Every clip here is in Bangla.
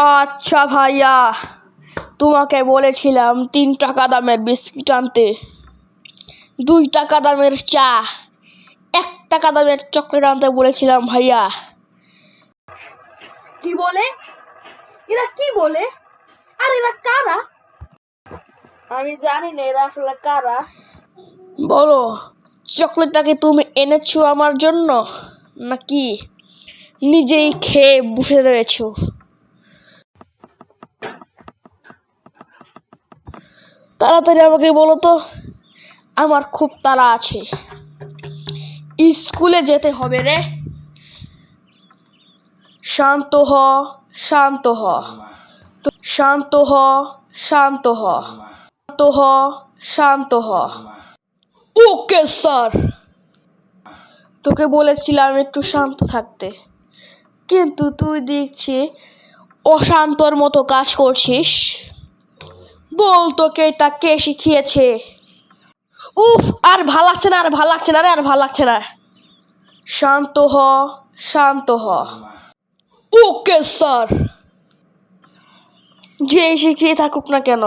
আচ্ছা ভাইয়া তোমাকে বলেছিলাম তিন টাকা দামের বিস্কিট আনতে। দুই টাকা দামের চা এক টাকা দামের চকলেট আনতে বলেছিলাম ভাইয়া। কি বলে? এরা কি বলে? আর এরা কারা? আমি জানি না এরা আসলে কারা। বলো চকলেটটা কি তুমি এনেছো আমার জন্য? নাকি নিজেই খেয়ে বসে রয়েছো? তাড়াতাড়ি আমাকে বলো তো, আমার খুব তাড়া আছে। স্কুলে যেতে হবে রে। শান্ত হ শান্ত হ। শান্ত হ শান্ত হ। শান্ত হ শান্ত হ। Okay, sir. তোকে বলেছিলাম একটু শান্ত থাকতে। কিন্তু তুই দেখছি অশান্তর মতো কাজ করছিস। বল তোকে এটা কে শিখিয়েছে? উফ, আর ভালো লাগছে না, আর ভালো লাগছে না রে, আর ভালো লাগছে না। শান্ত হ শান্ত হ। Okay, sir. যে শিখিয়ে থাকুক না কেন,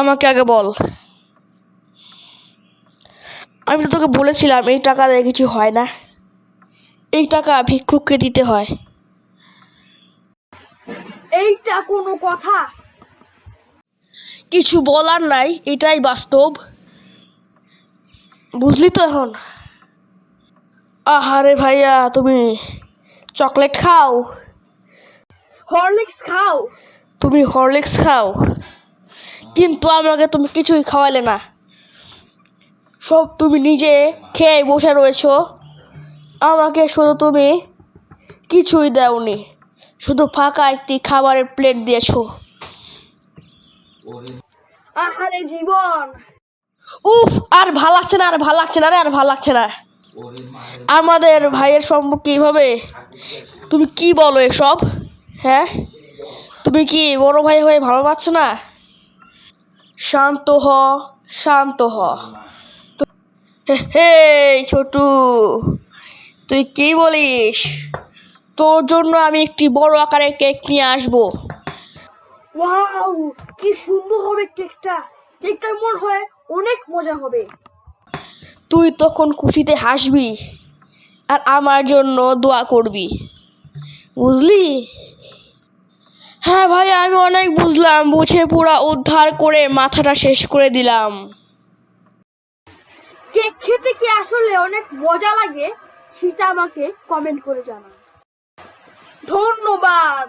আমাকে আগে বল। আমি তো তোকে বলেছিলাম, এই টাকা দিয়ে কিছু হয় না। এই টাকা ভিক্ষুককে দিতে হয়। এইটা কোনো কথা। কিছু বলার নাই এটাই বাস্তব। বুঝলি তো এখন? আহারে ভাইয়া তুমি চকলেট খাও? হরলিক্স খাও? তুমি হরলিক্স খাও? কিন্তু আমাকে তুমি কিছুই খাওয়ালে না। সব তুমি নিজে খেয়ে বসে রয়েছো। আমাকে শুধু তুমি কিছুই দাওনি। শুধু ফাঁকা একটি খাবারের প্লেট দিয়েছ। আহারে জীবন। উফ, আর ভালো লাগছে না, আর ভালো লাগছে না রে, আর ভালো লাগছে না। আমাদের ভাইয়ের সম্পর্কে এইভাবে তুমি কি বলো এসব? হ্যাঁ? তুমি কি বড় ভাই হয়ে ভালো পাচ্ছ না? শান্ত হ শান্ত হ, হে, ছোটু, তুই কি বলিস? তোর জন্য আমি একটি বড় আকারের কেক নিয়ে আসব। ওয়াও কি সুন্দর হবে কেকটা। কেকটার মনে হয় অনেক মজা হবে। তুই তখন খুশিতে হাসবি আর আমার জন্য দোয়া করবি। বুঝলি? হ্যাঁ ভাই আমি অনেক বুঝলাম। বুঝে পুরা উদ্ধার করে মাথাটা শেষ করে দিলাম। কেক খেতে কি আসলে অনেক মজা লাগে? সেটা আমাকে কমেন্ট করে জানান ধন্যবাদ।